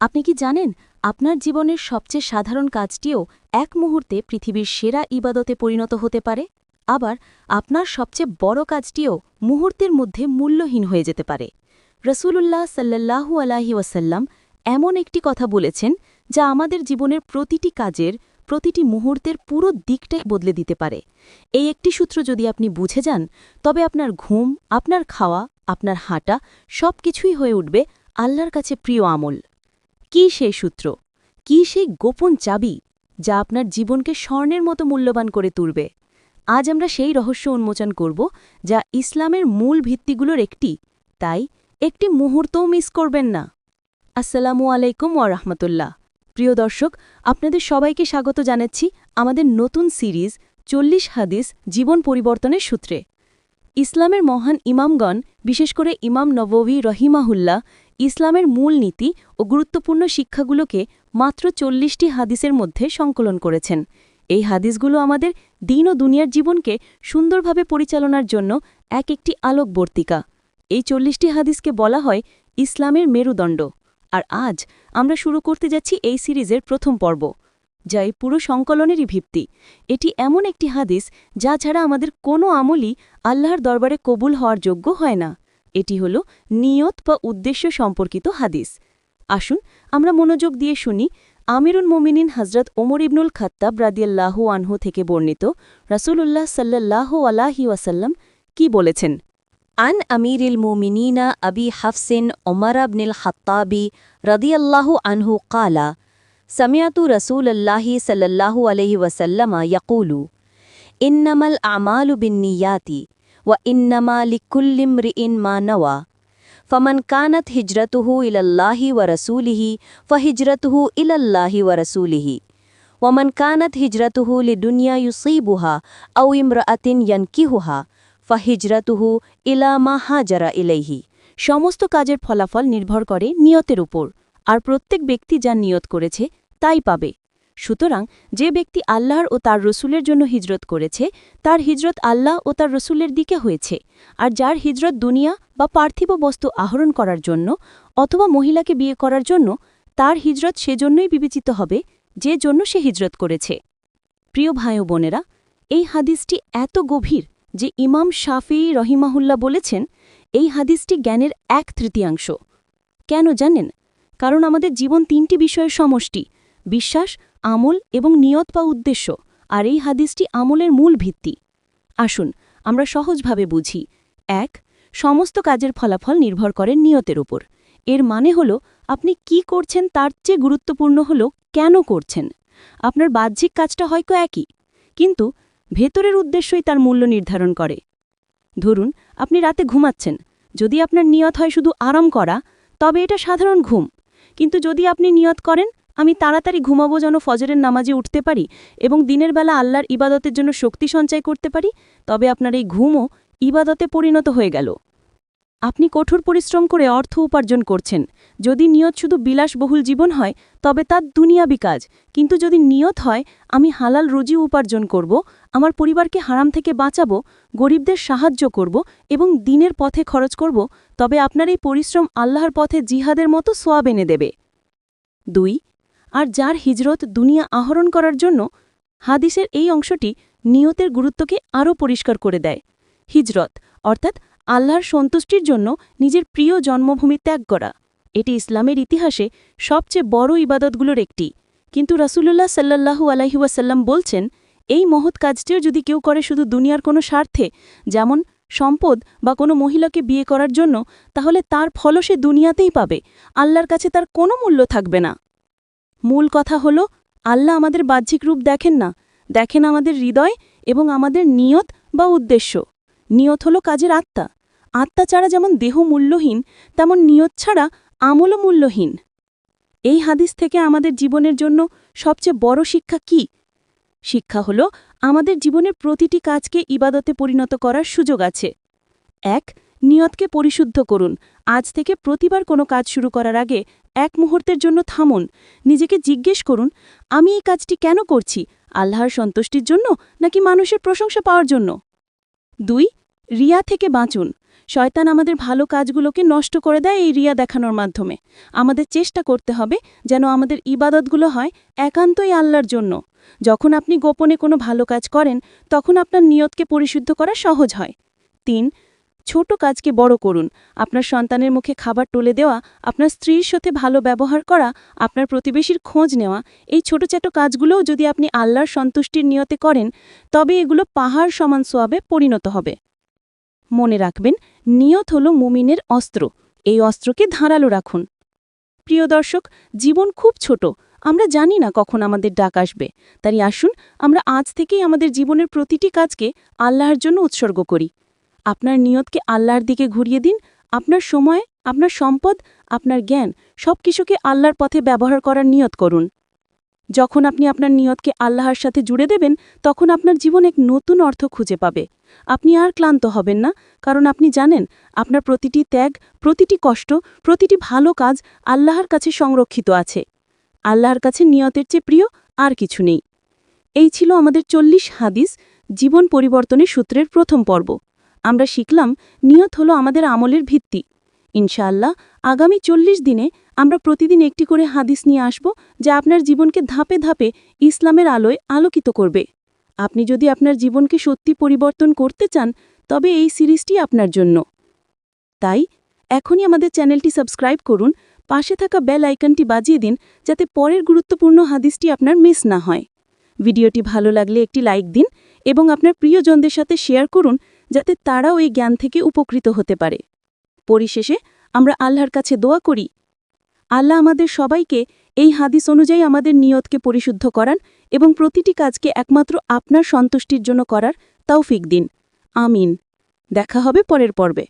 আপনি কি জানেন, আপনার জীবনের সবচেয়ে সাধারণ কাজটিও এক মুহূর্তে পৃথিবীর সেরা ইবাদতে পরিণত হতে পারে? আবার, আপনার সবচেয়ে বড় কাজটিও মুহূর্তের মধ্যে মূল্যহীন হয়ে যেতে পারে। রসুলুল্লাহ সাল্লাল্লাহু আলাহি ওয়াসাল্লাম এমন একটি কথা বলেছেন, যা আমাদের জীবনের প্রতিটি কাজের, প্রতিটি মুহূর্তের পুরো দিকটাই বদলে দিতে পারে। এই একটি সূত্র যদি আপনি বুঝে যান, তবে আপনার ঘুম, আপনার খাওয়া, আপনার হাঁটা সব কিছুই হয়ে উঠবে আল্লাহর কাছে প্রিয় আমল। কি সেই সূত্র? কি সেই গোপন চাবি যা আপনার জীবনকে স্বর্ণের মতো মূল্যবান করে তুলবে? আজ আমরা সেই রহস্য উন্মোচন করব যা ইসলামের মূল ভিত্তিগুলোর একটি। তাই একটি মুহূর্তও মিস করবেন না। আসসালামু আলাইকুম ওয়ারহমতুল্লাহ প্রিয় দর্শক, আপনাদের সবাইকে স্বাগত জানাচ্ছি আমাদের নতুন সিরিজ চল্লিশ হাদিস জীবন পরিবর্তনের সূত্রে। ইসলামের মহান ইমামগণ, বিশেষ করে ইমাম নববী রহিমাহুল্লাহ ইসলামের মূল নীতি ও গুরুত্বপূর্ণ শিক্ষাগুলোকে মাত্র চল্লিশটি হাদিসের মধ্যে সংকলন করেছেন। এই হাদিসগুলো আমাদের দিন ও দুনিয়ার জীবনকে সুন্দরভাবে পরিচালনার জন্য এক একটি আলোকবর্তিকা। এই চল্লিশটি হাদিসকে বলা হয় ইসলামের মেরুদণ্ড। আর আজ আমরা শুরু করতে যাচ্ছি এই সিরিজের প্রথম পর্ব, যা এই পুরো সংকলনেরই ভিত্তি। এটি এমন একটি হাদিস যা ছাড়া আমাদের কোনো আমলই আল্লাহর দরবারে কবুল হওয়ার যোগ্য হয় না। এটি হল নিয়ত বা উদ্দেশ্য সম্পর্কিত হাদিস। আসুন, আমরা মনোযোগ দিয়ে শুনি আমিরুল মোমিনিন হজরত ওমর ইবনুল খাত্তাব রাদিয়াল্লাহু আনহু থেকে বর্ণিত রাসুলুল্লাহ সাল্লাহ আলাহি ওয়াসাল্লাম কি বলেছেন? আন আমিরুল মোমিনা আবি হাফসিন ওমর আবনিল খাত্তাবি রাদিয়াল্লাহু আনহু কালা, সামিয়াতু রসুল আল্লাহি সাল্লাহু আলহি ওয়াসাল্লামা ইয়াকুলু, ইন্নামাল আমালু বিন্নিয়াতি وإنما لكل امرئ ما نوى فمن كانت هجرته إلى الله ورسوله فهجرته إلى الله ورسوله ومن كانت هجرته لدنيا يصيبها أو امرأة ينكهها ফাহিজরাতুহু ইলা মা হাজারা ইলাইহি সমস্ত কাজের ফলাফল নির্ভর করে নিয়তের উপর আর প্রত্যেক ব্যক্তি যা নিয়ত করেছে তাই পাবে সুতরাং যে ব্যক্তি আল্লাহর ও তার রসুলের জন্য হিজরত করেছে, তার হিজরত আল্লাহ ও তার রসুলের দিকে হয়েছে। আর যার হিজরত দুনিয়া বা পার্থিব বস্তু আহরণ করার জন্য অথবা মহিলাকে বিয়ে করার জন্য, তার হিজরত সেজন্যই বিবেচিত হবে, যে জন্য সে হিজরত করেছে। প্রিয় ভাই ও বোনেরা, এই হাদিসটি এত গভীর যে ইমাম শাফি রহিমাহুল্লাহ বলেছেন, এই হাদিসটি জ্ঞানের এক তৃতীয়াংশ। কেন জানেন? কারণ আমাদের জীবন তিনটি বিষয়ের সমষ্টি বিশ্বাস, আমল এবং নিয়ত বা উদ্দেশ্য, আর এই হাদিসটি আমলের মূল ভিত্তি। আসুন, আমরা সহজভাবে বুঝি। এক, সমস্ত কাজের ফলাফল নির্ভর করে নিয়তের উপর। এর মানে হল, আপনি কি করছেন তার চেয়ে গুরুত্বপূর্ণ হল কেন করছেন। আপনার বাহ্যিক কাজটা হয়তো একই, কিন্তু ভেতরের উদ্দেশ্যই তার মূল্য নির্ধারণ করে। ধরুন, আপনি রাতে ঘুমাচ্ছেন। যদি আপনার নিয়ত হয় শুধু আরাম করা, তবে এটা সাধারণ ঘুম। কিন্তু যদি আপনি নিয়ত করেন আমি তাড়াতাড়ি ঘুমাবো যেন ফজরের নামাজে উঠতে পারি এবং দিনের বেলা আল্লাহর ইবাদতের জন্য শক্তি সঞ্চয় করতে পারি, তবে আপনার এই ঘুমও ইবাদতে পরিণত হয়ে গেল। আপনি কঠোর পরিশ্রম করে অর্থ উপার্জন করছেন। যদি নিয়ত শুধু বিলাসবহুল জীবন হয়, তবে তার দুনিয়াবি কাজ। কিন্তু যদি নিয়ত হয়, আমি হালাল রুজি উপার্জন করব, আমার পরিবারকে হারাম থেকে বাঁচাবো, গরিবদের সাহায্য করব এবং দিনের পথে খরচ করব, তবে আপনার এই পরিশ্রম আল্লাহর পথে জিহাদের মতো সোয়াব এনে দেবে। দুই আর যার হিজরত দুনিয়া আহরণ করার জন্য হাদিসের এই অংশটি নিয়তের গুরুত্বকে আরও পরিষ্কার করে দেয়। হিজরত, অর্থাৎ আল্লাহর সন্তুষ্টির জন্য নিজের প্রিয় জন্মভূমি ত্যাগ করা। এটি ইসলামের ইতিহাসে সবচেয়ে বড় ইবাদতগুলোর একটি। কিন্তু রাসূলুল্লাহ সাল্লাল্লাহু আলাইহুয়াসাল্লাম বলছেন, এই মহৎ কাজটিও যদি কেউ করে শুধু দুনিয়ার কোনো স্বার্থে, যেমন সম্পদ বা কোনো মহিলাকে বিয়ে করার জন্য, তাহলে তার ফলও সে দুনিয়াতেই পাবে। আল্লাহর কাছে তার কোনো মূল্য থাকবে না। মূল কথা হল, আল্লাহ আমাদের বাহ্যিক রূপ দেখেন না। দেখেন আমাদের হৃদয় এবং আমাদের নিয়ত বা উদ্দেশ্য। নিয়ত হল কাজের আত্মা। আত্মা ছাড়া যেমন দেহ মূল্যহীন, তেমন নিয়ত ছাড়া আমলও মূল্যহীন। এই হাদিস থেকে আমাদের জীবনের জন্য সবচেয়ে বড় শিক্ষা কি? শিক্ষা হল, আমাদের জীবনের প্রতিটি কাজকে ইবাদতে পরিণত করার সুযোগ আছে। এক, নিয়তকে পরিশুদ্ধ করুন। আজ থেকে প্রতিবার কোনো কাজ শুরু করার আগে এক মুহূর্তের জন্য থামুন। নিজেকে জিজ্ঞেস করুন, আমি এই কাজটি কেন করছি? আল্লাহর সন্তুষ্টির জন্য নাকি মানুষের প্রশংসা পাওয়ার জন্য? দুই, রিয়া থেকে বাঁচুন। শয়তান আমাদের ভালো কাজগুলোকে নষ্ট করে দেয় এই রিয়া দেখানোর মাধ্যমে। আমাদের চেষ্টা করতে হবে যেন আমাদের ইবাদতগুলো হয় একান্তই আল্লাহর জন্য। যখন আপনি গোপনে কোনো ভালো কাজ করেন, তখন আপনার নিয়তকে পরিশুদ্ধ করা সহজ হয়। তিন ছোট কাজকে বড় করুন। আপনার সন্তানের মুখে খাবার তুলে দেওয়া, আপনার স্ত্রীর সাথে ভালো ব্যবহার করা, আপনার প্রতিবেশীর খোঁজ নেওয়া, এই ছোট ছোট কাজগুলোও যদি আপনি আল্লাহর সন্তুষ্টির নিয়তে করেন, তবে এগুলো পাহাড় সমান সোয়াবে পরিণত হবে। মনে রাখবেন, নিয়ত হল মুমিনের অস্ত্র। এই অস্ত্রকে ধারালো রাখুন। প্রিয় দর্শক, জীবন খুব ছোট। আমরা জানি না কখন আমাদের ডাক আসবে। তাই আসুন, আমরা আজ থেকেই আমাদের জীবনের প্রতিটি কাজকে আল্লাহর জন্য উৎসর্গ করি। আপনার নিয়তকে আল্লাহর দিকে ঘুরিয়ে দিন, আপনার সময়, আপনার সম্পদ, আপনার জ্ঞান সব কিছুকে আল্লাহর পথে ব্যবহার করার নিয়ত করুন। যখন আপনি আপনার নিয়তকে আল্লাহর সাথে জুড়ে দেবেন, তখন আপনার জীবন এক নতুন অর্থ খুঁজে পাবে। আপনি আর ক্লান্ত হবেন না, কারণ আপনি জানেন, আপনার প্রতিটি ত্যাগ, প্রতিটি কষ্ট, প্রতিটি ভালো কাজ আল্লাহর কাছে সংরক্ষিত আছে। আল্লাহর কাছে নিয়তের চেয়ে প্রিয় আর কিছু নেই। এই ছিল আমাদের চল্লিশ হাদিস জীবন পরিবর্তনের সূত্রের প্রথম পর্ব। আমরা শিখলাম নিয়ত হলো আমাদের আমলের ভিত্তি। ইনশাআল্লাহ, আগামী চল্লিশ দিনে আমরা প্রতিদিন একটি করে হাদিস নিয়ে আসব যা আপনার জীবনকে ধাপে ধাপে ইসলামের আলোয় আলোকিত করবে। আপনি যদি আপনার জীবনকে সত্যি পরিবর্তন করতে চান, তবে এই সিরিজটি আপনার জন্য। তাই, এখনই আমাদের চ্যানেলটি সাবস্ক্রাইব করুন, পাশে থাকা বেল আইকনটি বাজিয়ে দিন যাতে পরের গুরুত্বপূর্ণ হাদিসটি আপনার মিস না হয়। ভিডিওটি ভালো লাগলে একটি লাইক দিন এবং আপনার প্রিয়জনদের সাথে শেয়ার করুন যাতে তারাও এই জ্ঞান থেকে উপকৃত হতে পারে। পরিশেষে আমরা আল্লাহর কাছে দোয়া করি, আল্লাহ আমাদের সবাইকে এই হাদিস অনুযায়ী আমাদের নিয়তকে পরিশুদ্ধ করান এবং প্রতিটি কাজকে একমাত্র আপনার সন্তুষ্টির জন্য করার তৌফিক দিন। আমিন। দেখা হবে পরের পর্বে।